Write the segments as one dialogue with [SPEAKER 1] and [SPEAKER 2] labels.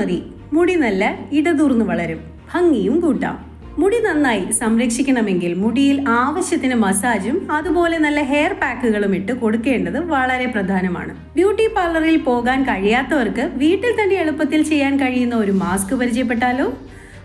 [SPEAKER 1] മതി. മുടി നല്ല ഇടതൂർന്നു വളരും. ഭംഗിയും കൂട്ടാം. മുടി നന്നായി സംരക്ഷിക്കണമെങ്കിൽ മുടിയിൽ ആവശ്യത്തിന് മസാജും അതുപോലെ നല്ല ഹെയർ പാക്കുകളും ഇട്ട് കൊടുക്കേണ്ടത് വളരെ പ്രധാനമാണ്. ബ്യൂട്ടി പാർലറിൽ പോകാൻ കഴിയാത്തവർക്ക് വീട്ടിൽ തന്നെ എളുപ്പത്തിൽ ചെയ്യാൻ കഴിയുന്ന ഒരു മാസ്ക് പരിചയപ്പെട്ടാലോ?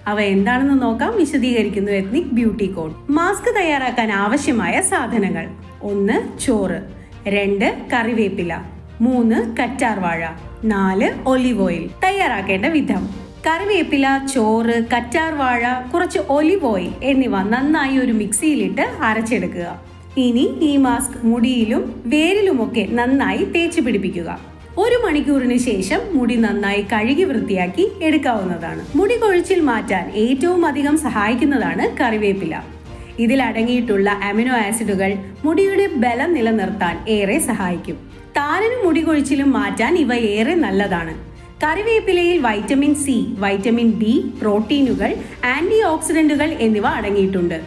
[SPEAKER 1] അവ എന്താണെന്ന് നോക്കാം. വിശദീകരിക്കുന്നു എത്നിക് ബ്യൂട്ടി കോഡ് മാസ്ക് തയ്യാറാക്കാൻ ആവശ്യമായ സാധനങ്ങൾ. ഒന്ന് ചോറ്. രണ്ട് കറിവേപ്പില. മൂന്ന് കറ്റാർ വാഴ നാല് ഒലിവ് ഓയിൽ തയ്യാറാക്കേണ്ട വിധം. കറിവേപ്പില ചോറ് കറ്റാർ വാഴ കുറച്ച് ഒലിവ് ഓയിൽ എന്നിവ നന്നായി ഒരു മിക്സിയിലിട്ട് അരച്ചെടുക്കുക. ഇനി ഈ മാസ്ക് മുടിയിലും വേരിലുമൊക്കെ നന്നായി തേച്ച് പിടിപ്പിക്കുക. ഒരു മണിക്കൂറിന് ശേഷം മുടി നന്നായി കഴുകി വൃത്തിയാക്കി എടുക്കാവുന്നതാണ്. മുടി കൊഴിച്ചിൽ മാറ്റാൻ ഏറ്റവും അധികം സഹായിക്കുന്നതാണ് കറിവേപ്പില. ഇതിൽ അടങ്ങിയിട്ടുള്ള അമിനോ ആസിഡുകൾ മുടിയുടെ ബലം നിലനിർത്താൻ ഏറെ സഹായിക്കും. താരനും മുടി കൊഴിച്ചിലും മാറ്റാൻ ഇവ ഏറെ നല്ലതാണ്. കറിവേപ്പിലയിൽ വൈറ്റമിൻ സി വൈറ്റമിൻ ബി പ്രോട്ടീനുകൾ ആന്റി ഓക്സിഡന്റുകൾ എന്നിവ അടങ്ങിയിട്ടുണ്ട്.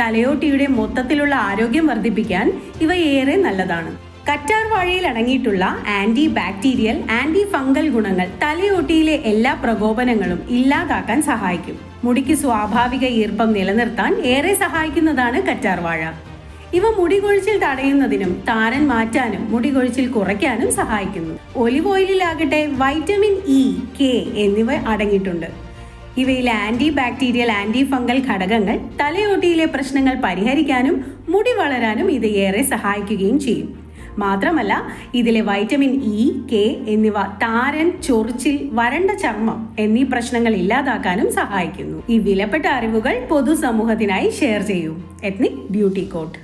[SPEAKER 1] തലയോട്ടിയുടെ മൊത്തത്തിലുള്ള ആരോഗ്യം വർദ്ധിപ്പിക്കാൻ ഇവ ഏറെ നല്ലതാണ്. കറ്റാർ വാഴയിൽ അടങ്ങിയിട്ടുള്ള ആന്റി ബാക്ടീരിയൽ ആന്റി ഫംഗൽ ഗുണങ്ങൾ തലയോട്ടിയിലെ എല്ലാ പ്രകോപനങ്ങളും ഇല്ലാതാക്കാൻ സഹായിക്കും. മുടിക്ക് സ്വാഭാവിക ഈർപ്പം നിലനിർത്താൻ ഏറെ സഹായിക്കുന്നതാണ് കറ്റാർ വാഴ. ഇവ മുടി കൊഴിച്ചിൽ തടയുന്നതിനും താരൻ മാറ്റാനും മുടി കൊഴിച്ചിൽ കുറയ്ക്കാനും സഹായിക്കുന്നു. ഒലിവ് ഓയിലിലാകട്ടെ വൈറ്റമിൻ ഇ കെ എന്നിവ അടങ്ങിയിട്ടുണ്ട്. ഇവയിൽ ആന്റി ബാക്ടീരിയൽ ആന്റി ഫംഗൽ ഘടകങ്ങൾ തലയോട്ടിയിലെ പ്രശ്നങ്ങൾ പരിഹരിക്കാനും മുടി വളരാനും ഇത് ഏറെ സഹായിക്കുകയും ചെയ്യും. മാത്രമല്ല ഇതിലെ വൈറ്റമിൻ ഇ കെ എന്നിവ താരൻ ചൊറിച്ചിൽ വരണ്ട ചർമ്മം എന്നീ പ്രശ്നങ്ങൾ ഇല്ലാതാക്കാനും സഹായിക്കുന്നു. ഈ വിലപ്പെട്ട അറിവുകൾ പൊതുസമൂഹത്തിനായി ഷെയർ ചെയ്യൂ. Ethnic Beauty Code.